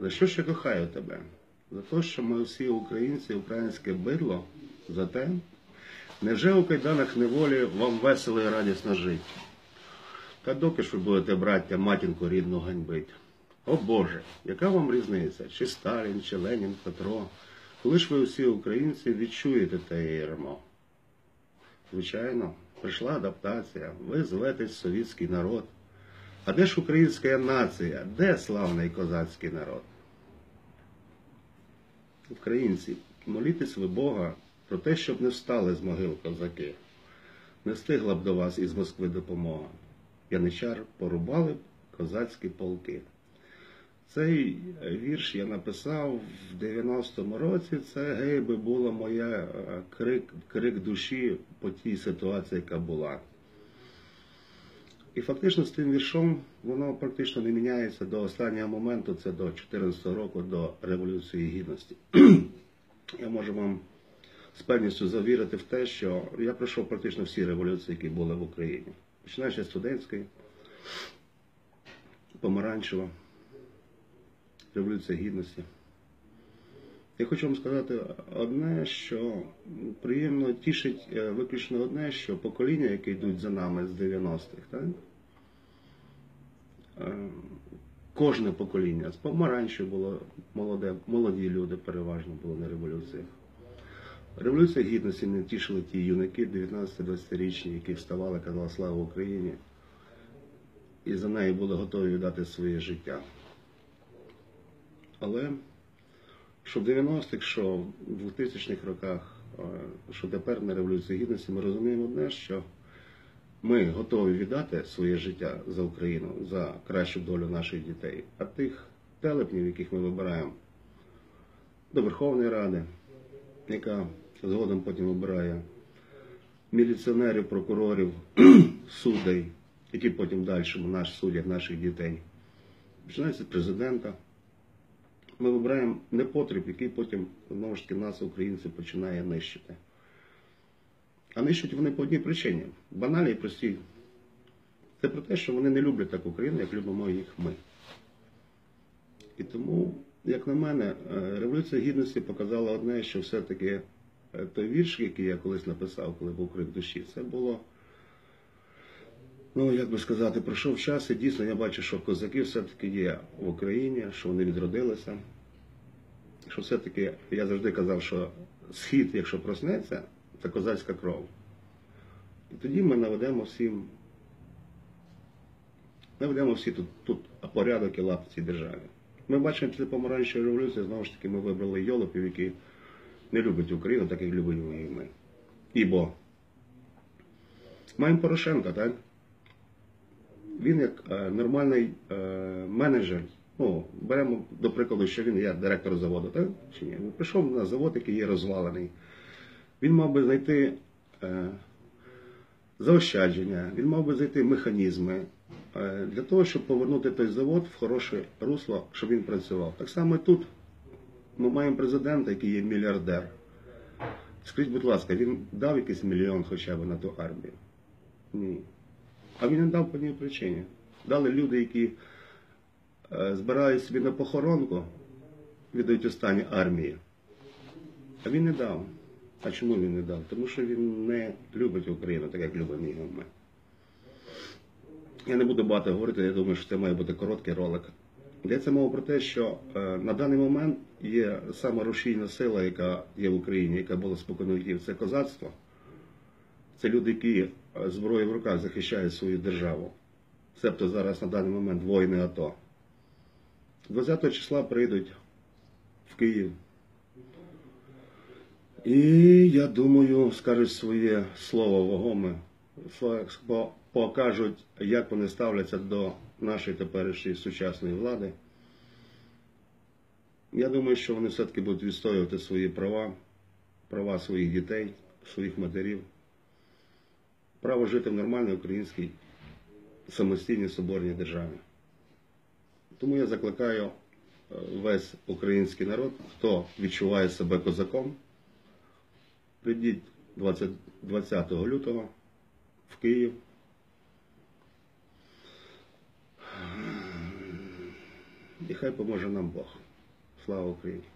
За що ж я кохаю тебе? За те, що ми всі українці, українське бидло, за те, невже у кайданах неволі вам весело і радісно жити? Та доки ж ви будете, браття, матінку рідну ганьбить? О Боже, яка вам різниця? Чи Сталін, чи Ленін, Петро? Коли ж ви всі українці відчуєте те ярмо? Звичайно, прийшла адаптація, ви зветесь совітський народ. А де ж українська нація? Де славний козацький народ? Українці, молітесь ви Бога про те, щоб не встали з могил козаки. Не встигла б до вас із Москви допомога. Яничар порубали б козацькі полки. Цей вірш я написав в 90-му році. Це гей би була моя е, крик, крик душі по тій ситуації, яка була. І фактично з тим віршом воно практично не міняється до останнього моменту, це до 14 року, до Революції Гідності. Я можу вам з певністю завірити в те, що я пройшов практично всі революції, які були в Україні. Починаючи з студентської, помаранчева, Революція Гідності. Я хочу вам сказати одне, що приємно тішить е, виключно одне, що покоління, яке йдуть за нами з 90-х, так? Е, кожне покоління, з помаранчів було молоде, молоді люди переважно були на революціях. Революція гідності не тішили ті юнаки 19-20-річні, які вставали, казали слава Україні, і за неї були готові віддати своє життя. Але що в 90-х, що в 2000-х роках, е, що тепер на Революції Гідності, ми розуміємо одне, що ми готові віддати своє життя за Україну, за кращу долю наших дітей, а тих телепнів, яких ми вибираємо до Верховної Ради, яка згодом потім вибирає міліціонерів, прокурорів, судей, які потім далі наш судять наших дітей. Починається з президента. Ми вибираємо непотріб, який потім знову ж таки нас, українців, починає нищити. А нищать вони по одній причині. Банальні і прості. Це про те, що вони не люблять так Україну, як любимо їх ми. І тому, як на мене, е, Революція Гідності показала одне, що все-таки е, той вірш, який я колись написав, коли був крик душі, це було, ну, як би сказати, пройшов час, і дійсно я бачу, що козаки все-таки є в Україні, що вони відродилися. Що все-таки я завжди казав, що схід, якщо проснеться, це козацька кров. І тоді ми наведемо всім, наведемо всі тут тут порядок і лад в цій державі. Ми бачимо після помаранчевої революції, знову ж таки, ми вибрали йолопів, які не люблять Україну, так як любимо її ми. Ібо маємо Порошенка, так? Він як е, нормальний е, менеджер. Ну, беремо до прикладу, що він є директор заводу, так? Чи ні? Він прийшов на завод, який є розвалений. Він мав би знайти е, заощадження, він мав би знайти механізми е, для того, щоб повернути той завод в хороше русло, щоб він працював. Так само тут ми маємо президента, який є мільярдер. Скажіть, будь ласка, він дав якийсь мільйон хоча б на ту армію? Ні. А він не дав по одній причині. Дали люди, які е, збирають собі на похоронку, віддають останні армії. А він не дав. А чому він не дав? Тому що він не любить Україну, так як любимо її ми. Я не буду багато говорити, я думаю, що це має бути короткий ролик. Йдеться мова про те, що е, на даний момент є сама рушійна сила, яка є в Україні, яка була споконвіків, це козацтво. Це люди, які е, зброєю в руках захищають свою державу. Себто зараз на даний момент воїни АТО. 20 числа прийдуть в Київ. І я думаю, скажуть своє слово вагоме, покажуть, як вони ставляться до нашої теперішньої сучасної влади. Я думаю, що вони все-таки будуть відстоювати свої права, права своїх дітей, своїх матерів, право жити в нормальній українській самостійній соборній державі. Тому я закликаю е, весь український народ, хто відчуває себе козаком. Прийдіть 20, 20 лютого в Київ. І хай поможе нам Бог. Слава Україні!